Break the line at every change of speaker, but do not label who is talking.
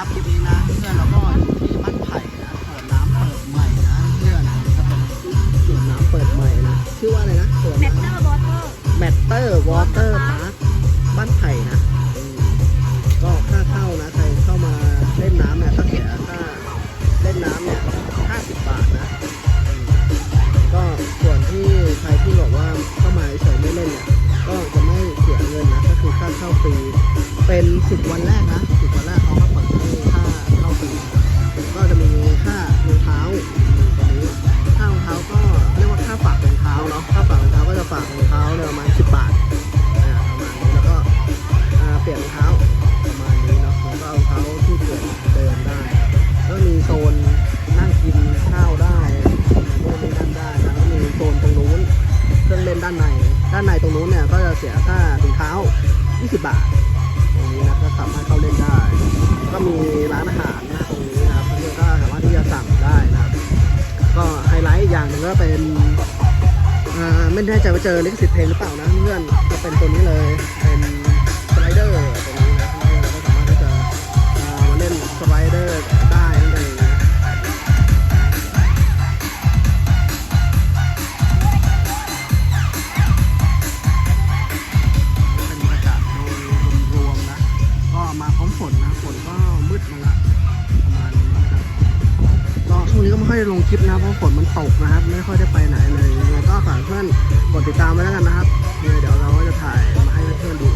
นะคับคลิปนี้นะ เพื่อนเราก็อยู่ที่บ้านไผ่นะสวนน้ำเปิดใหม่นะเพื่อนนะครับเป็นสวนน้ำเปิดใหม่นะชื่อว่าอะไรนะสวนแมตเตอร์วอเตอร์แมตเตอร์วอเตอร์พาร์คบ้านไผ่นะก็ค่าเข้านะใครเข้ามาเล่นน้ำเนี่ยก็เสียค่าเล่นน้ำเนี่ย50 บาทนะก็ส่วนที่ใครที่บอกว่าเข้ามาเฉยๆไม่เล่นเนี่ยก็จะไม่เสียเงินนะก็คือค่าเข้าฟรีเป็น 10 วันแรกนะ10วันแรกเอา ล่นด้านใน ด้านในตรงนู้นเนี่ยก็จะเสียค่าถุงเท้า 20 บาท ตรงนี้นะก็สามารถเข้าเล่นได้ ก็มีร้านอาหารนะตรงนี้นะครับเพื่อนก็สามารถที่จะสั่งได้นะครับก็ไฮไลท์อย่างหนึ่งก็เป็นอ่าไม่แน่ใจว่าเจอลิขสิทธิ์เพลงหรือเปล่านะเพื่อนจะเป็นตัวนี้เลยเป็น มาพร้อมฝนนะฝนก็มืดมาละประมาณนี้นะครับก็ช่วงนี้ก็ไม่ค่อยลงคลิปนะเพราะฝนมันตกนะครับ ไม่ค่อยได้ไปไหนเลยยังไงก็ฝากเพื่อนกดติดตามไว้แล้วกันนะครับเดี๋ยวเราก็จะถ่ายมาให้เพื่อนดู